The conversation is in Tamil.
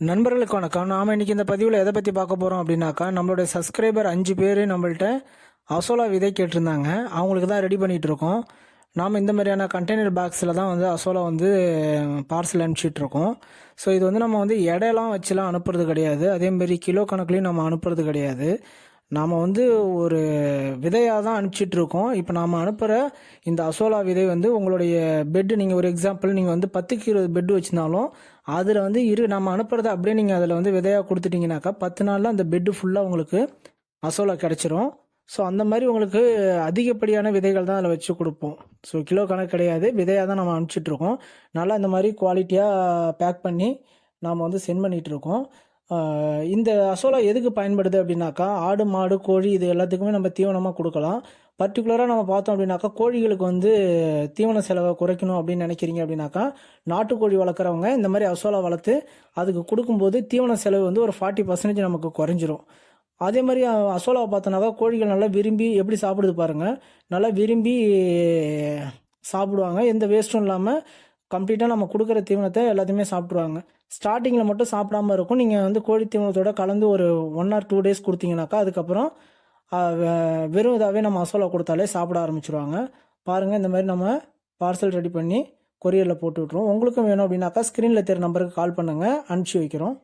நண்பர்களுக்கு வணக்கம். நாம் இன்னைக்கு இந்த பதிவில் எதை பற்றி பார்க்க போகிறோம் அப்படின்னாக்கா நம்மளுடைய சப்ஸ்கிரைபர் அஞ்சு பேர் நம்மள்ட்ட அசோலா விதை கேட்டிருந்தாங்க. அவங்களுக்கு தான் ரெடி பண்ணிகிட்டு இருக்கோம் நாம் இந்த மாதிரியான கண்டெய்னர் பாக்ஸில் தான் வந்து அசோலா வந்து பார்சல் அனுப்பிச்சிட்ருக்கோம் ஸோ இது வந்து நம்ம வந்து எடையெல்லாம் வச்சுலாம் அனுப்புறது கிடையாது. அதேமாரி கிலோ கணக்குலையும் நம்ம அனுப்புறது கிடையாது. நாம் வந்து ஒரு விதையாக தான் அனுப்பிச்சிட்டு இருக்கோம் இப்போ நாம் அனுப்புகிற இந்த அசோலா விதை வந்து உங்களுடைய பெட்டு நீங்கள் ஒரு எக்ஸாம்பிள் நீங்கள் வந்து பத்துக்கு இருபது பெட் வச்சுருந்தாலும் அதில் வந்து இரு நம்ம அனுப்புறத அப்படியே நீங்கள் அதில் வந்து விதையாக கொடுத்துட்டீங்கன்னாக்கா பத்து நாளில் அந்த பெட்டு ஃபுல்லாக உங்களுக்கு அசோலா கிடச்சிரும். ஸோ அந்த மாதிரி உங்களுக்கு அதிகப்படியான விதைகள் தான் அதில் வச்சு கொடுப்போம். ஸோ கிலோ கணக்கு கிடையாது. விதையாக தான் நம்ம அனுப்பிச்சிட்ருக்கோம் நல்லா இந்த மாதிரி குவாலிட்டியாக பேக் பண்ணி நாம் வந்து சென்ட் பண்ணிகிட்ருக்கோம் இருக்கோம். இந்த அசோலா எதுக்கு பயன்படுது அப்படின்னாக்கா ஆடு மாடு கோழி இது எல்லாத்துக்குமே நம்ம தீவனமாக கொடுக்கலாம். பர்டிகுலராக நம்ம பார்த்தோம் அப்படின்னாக்கா கோழிகளுக்கு வந்து தீவன செலவை குறைக்கணும் அப்படின்னு நினைக்கிறீங்க அப்படின்னாக்கா நாட்டுக்கோழி வளர்க்குறவங்க இந்த மாதிரி அசோலா வளர்த்து அதுக்கு கொடுக்கும்போது தீவன செலவு வந்து ஒரு ஃபார்ட்டி பர்சன்டேஜ் நமக்கு குறைஞ்சிரும். அதே மாதிரி அசோலாவை பார்த்தோன்னாக்கா கோழிகள் நல்லா விரும்பி எப்படி சாப்பிடுது பாருங்கள் நல்லா விரும்பி சாப்பிடுவாங்க. எந்த வேஸ்ட்டும் இல்லாமல் கம்ப்ளீட்டாக நம்ம கொடுக்குற தீவனத்தை எல்லாத்தையுமே சாப்பிடுவாங்க. ஸ்டார்டிங்கில் மட்டும் சாப்பிடாம இருக்கும். நீங்கள் வந்து கோழி தீவனத்தோட கலந்து ஒரு ஒன் ஆர் டூ டேஸ் கொடுத்தீங்கன்னாக்கா அதுக்கப்புறம் வெ- வெறும் இதாகவே நம்ம அசோலா கொடுத்தாலே சாப்பிட ஆரம்பிச்சிருவாங்க. பாருங்கள் இந்த மாதிரி நம்ம பார்சல் ரெடி பண்ணி கொரியரில் போட்டு விட்ருவோம் உங்களுக்கும் வேணும் அப்படின்னாக்கா ஸ்க்ரீனில் தெரிய நம்பருக்கு கால் பண்ணுங்கள் அனுப்பிச்சி வைக்கிறோம்.